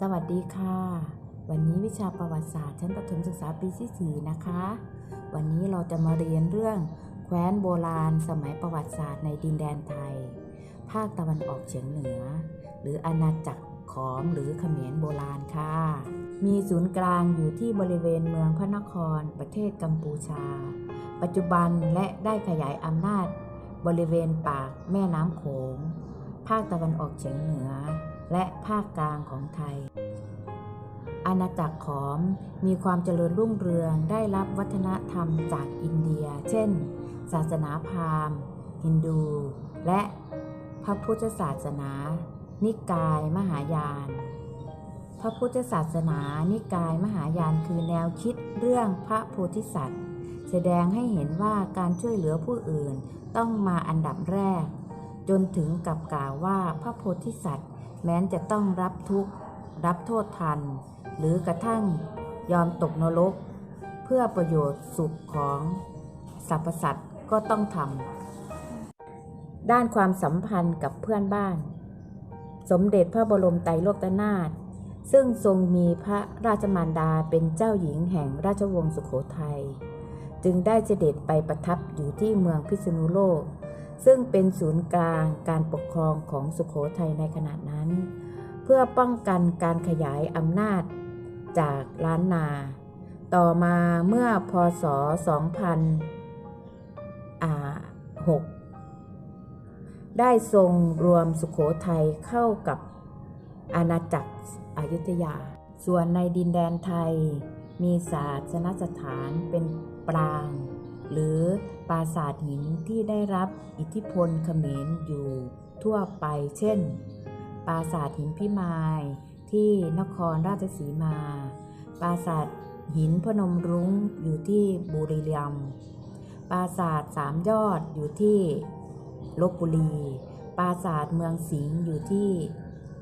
สวัสดีค่ะ วันนี้วิชาประวัติศาสตร์ชั้นประถมศึกษาปีที่ 4 นะคะ วันนี้เราจะมาเรียนเรื่องแคว้นโบราณ สมัยประวัติศาสตร์ในดินแดนไทย ภาคตะวันออกเฉียงเหนือ หรืออาณาจักรขอมหรือเขมรโบราณค่ะ มีศูนย์กลางอยู่ที่บริเวณเมืองพระนคร ประเทศกัมพูชา ปัจจุบันและได้ขยายอำนาจ บริเวณปากแม่น้ำโขง ภาคตะวันออกเฉียงเหนือ และภาคกลางของไทย อาณาจักรขอมมีความเจริญรุ่งเรืองได้รับวัฒนธรรมจากอินเดีย เช่น ศาสนาพราหมณ์ ฮินดู และพระพุทธศาสนา นิกายมหายาน พระพุทธศาสนา นิกายมหายานคือแนวคิดเรื่องพระโพธิสัตว์ แสดงให้เห็นว่าการช่วยเหลือผู้อื่นต้องมาอันดับแรก จนถึงกับกล่าวว่าพระโพธิสัตว์ แม้นจะต้องรับทุกข์ รับโทษทัน หรือกระทั่งยอมตกนรก เพื่อประโยชน์สุขของสรรพสัตว์ก็ต้องทำด้านความสัมพันธ์กับเพื่อนบ้าน สมเด็จพระบรมไตรโลกนาถซึ่งทรงมีพระราชมารดาเป็นเจ้าหญิงแห่งราชวงศ์สุโขทัยจึงได้เสด็จไปประทับอยู่ที่เมืองพิษณุโลก ซึ่งเป็นศูนย์กลางการปกครองของสุโขทัยในขณะนั้น เพื่อป้องกันการขยายอำนาจจากล้านนา ต่อมาเมื่อพศ 2006 ได้ทรงรวมสุขโขทัยเข้ากับอาณาจักรอยุธยา ส่วนในดินแดนไทยมีศาสนสถานเป็นปราง หรือปราสาทหินที่ได้รับอิทธิพลเขมรอยู่ทั่วไป เช่น ปราสาทหินพิมายที่นครราชสีมา ปราสาทหินพนมรุ้งอยู่ที่บุรีรัมย์ ปราสาทสามยอดอยู่ที่ลบบุรี ปราสาทเมืองสิงห์อยู่ที่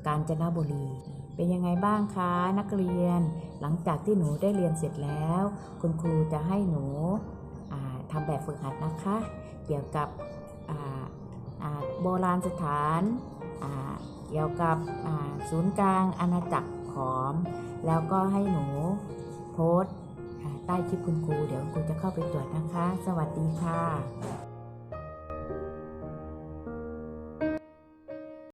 กาญจนบุรี เป็นยังไงบ้างคะนักเรียน หลังจากที่หนูได้เรียนเสร็จแล้ว คุณครูจะให้หนู ทำแบบฝึกหัดนะคะ เกี่ยวกับโบราณสถานเกี่ยวกับศูนย์กลางอาณาจักรขอม แล้วก็ให้หนูโพสต์ใต้คลิปคุณครู เดี๋ยวคุณจะเข้าไปตรวจนะคะ สวัสดีค่ะ